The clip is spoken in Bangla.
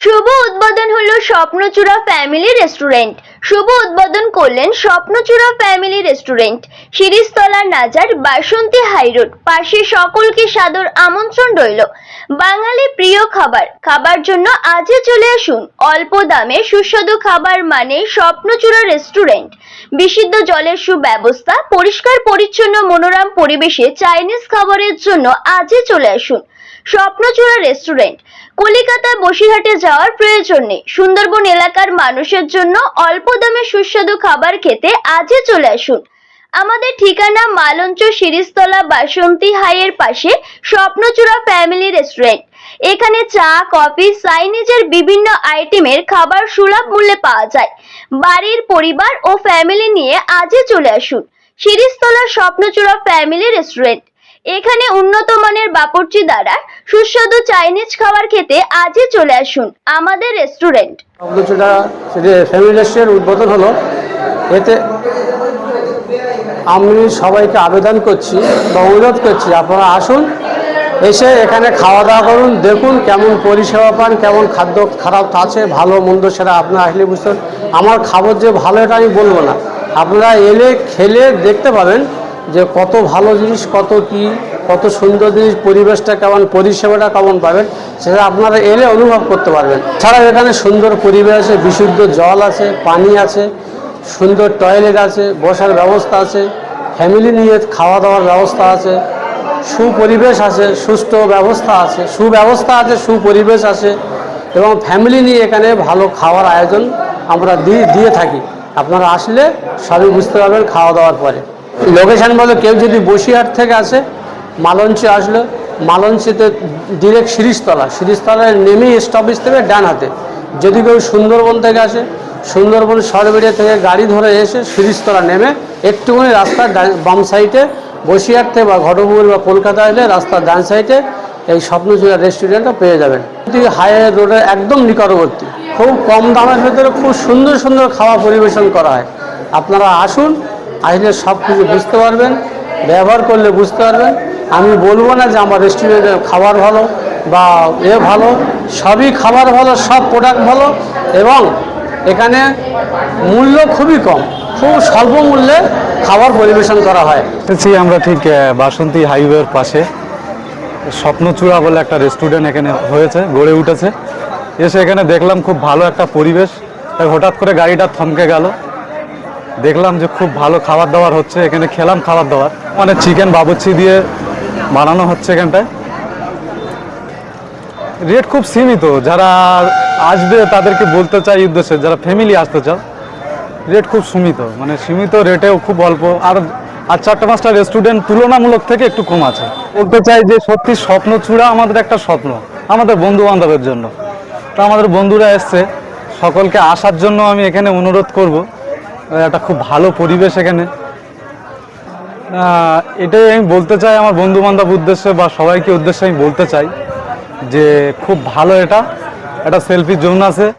শুভ উদ্বোধন হলো স্বপ্নচূড়া ফ্যামিলি রেস্টুরেন্ট শুভ উদ্বোধন করলেন স্বপ্নচূড়া ফ্যামিলি রেস্টুরেন্ট সিরিজতলা নাজার বাসন্তী হাইরোড পাশে সকলকে সাদর আমন্ত্রণ রইল। বাঙালি প্রিয় খাবার। খাবার জন্য আজই চলে আসুন। অল্প দামে সুস্বাদু খাবার মানে স্বপ্নচূড়া রেস্টুরেন্ট বিশুদ্ধ জলের সুব্যবস্থা, পরিষ্কার, পরিচ্ছন্ন, মনোরম পরিবেশে চাইনিজ খাবারের জন্য আজই চলে আসুন। স্বপ্নচূড়া রেস্টুরেন্ট কলিকাতা বসিরহাটে যাওয়ার প্রয়োজন নেই। সুন্দরবন এলাকার মানুষের জন্য অল্প দামে সুস্বাদু খাবার খেতে আজই চলে আসুন। আমাদের ঠিকানা মালঞ্চ শিরিষতলা বাসন্তী হাইয়ের পাশে স্বপ্নচূড়া ফ্যামিলি রেস্টুরেন্ট এখানে চা, কফি চাইনিজের বিভিন্ন আইটেমের খাবার সুলভ মূল্যে পাওয়া যায়। বাড়ির পরিবার ও ফ্যামিলি নিয়ে আজই চলে আসুন। Shirishtala Swapnachura family restaurant. এখানে উন্নত মানের বাপরচি দ্বারা সুস্বাদু চাইনিজ খাবার খেতে আজই চলে আসুন আমাদের রেস্টুরেন্ট। ফ্যামিলি রেস্টুরেন্ট উদ্বোধন হলো, এতে আমি সবাইকে আবেদন করছি বা অনুরোধ করছি, আপনারা আসুন এসে এখানে খাওয়া দাওয়া করুন, দেখুন কেমন পরিষেবা পান, কেমন খাদ্য খারাপ আছে, ভালো, মন্দ সেটা আপনারা আসলে বুঝতে আমার খাবার যে ভালো, এটা আমি বলব না। আপনারা এলে খেলে দেখতে পাবেন যে কত ভালো জিনিস, কত কি, কত সুন্দর জিনিস, পরিবেশটা কেমন, পরিষেবাটা কেমন পাবেন, সেটা আপনারা এলে অনুভব করতে পারবেন। ছাড়াও এখানে সুন্দর পরিবেশ আছে, বিশুদ্ধ জল আছে, পানি আছে, সুন্দর টয়লেট আছে, বসার ব্যবস্থা আছে ফ্যামিলি নিয়ে খাওয়া দাওয়ার ব্যবস্থা আছে। সুপরিবেশ আছে, সুস্থ ব্যবস্থা আছে, সুব্যবস্থা আছে, সুপরিবেশ আছে এবং ফ্যামিলি নিয়ে এখানে ভালো খাওয়ার আয়োজন আমরা দিয়ে দিয়ে থাকি। আপনারা আসলে সবই বুঝতে পারবেন খাওয়া দাওয়ার পরে। লোকেশান বলে কেউ যদি বসিরহাট থেকে আসে, মালঞ্চে আসলে, মালঞ্চিতে ডিরেক্ট শিরিষতলা শিরিষতলায় নেমেই স্টপেজ থেকে ডান হাতে। যদি কেউ সুন্দরবন থেকে আসে, সুন্দরবন সরবেড়িয়া থেকে গাড়ি ধরে এসে শিরিষতলা নেমে একটুখানি রাস্তার বাম সাইডে বসিরহাট বা ঘটপুকুর বা কলকাতা এলে রাস্তার ডান সাইডে এই স্বপ্নচূড়া রেস্টুরেন্টটা পেয়ে যাবেন। হাইওয়ে রোডের একদম নিকটবর্তী। খুব কম দামের ভেতরে খুব সুন্দর সুন্দর খাওয়া পরিবেশন করা হয়। আপনারা আসুন, আসলে সব কিছু বুঝতে পারবেন, ব্যবহার করলে বুঝতে পারবেন। আমি বলব না যে আমার রেস্টুরেন্টের খাবার ভালো বা এ ভালো, সবই খাবার ভালো, সব প্রোডাক্ট ভালো এবং এখানে মূল্য খুবই কম, খুব স্বল্প মূল্যে খাবার পরিবেশন করা হয়। আমরা ঠিক বাসন্তী হাইওয়ের পাশে। স্বপ্নচূড়া বলে একটা রেস্টুরেন্ট এখানে হয়েছে, গড়ে উঠেছে। এসে এখানে দেখলাম খুব ভালো একটা পরিবেশ। হঠাৎ করে গাড়িটা থমকে গেল। দেখলাম যে খুব ভালো খাবার দাবার হচ্ছে, এখানে খেলাম খাবার দাবার। মানে চিকেন বাবুচ্ছি দিয়ে বানানো হচ্ছে এখানটায়। রেট খুব সীমিত। যারা আসবে তাদেরকে বলতে চাই উদ্দেশ্যে, যারা ফ্যামিলি আসতে চাও রেট খুব সীমিত। মানে সীমিত রেটেও খুব অল্প। আর আর চারটা পাঁচটা রেস্টুরেন্ট তুলনামূলক থেকে একটু কম আছে। বলতে চাই যে সত্যি স্বপ্ন চূড়া আমাদের একটা স্বপ্ন, আমাদের বন্ধু বান্ধবের জন্য। তো আমাদের বন্ধুরা এসছে। সকলকে আসার জন্য আমি এখানে অনুরোধ করব। একটা খুব ভালো পরিবেশ এখানে। এটাই আমি বলতে চাই আমার বন্ধু বান্ধব উদ্দেশ্যে বা সবাইকে উদ্দেশ্যে আমি বলতে চাই। যে খুব ভালো এটা। এটা সেলফি জন্য আছে।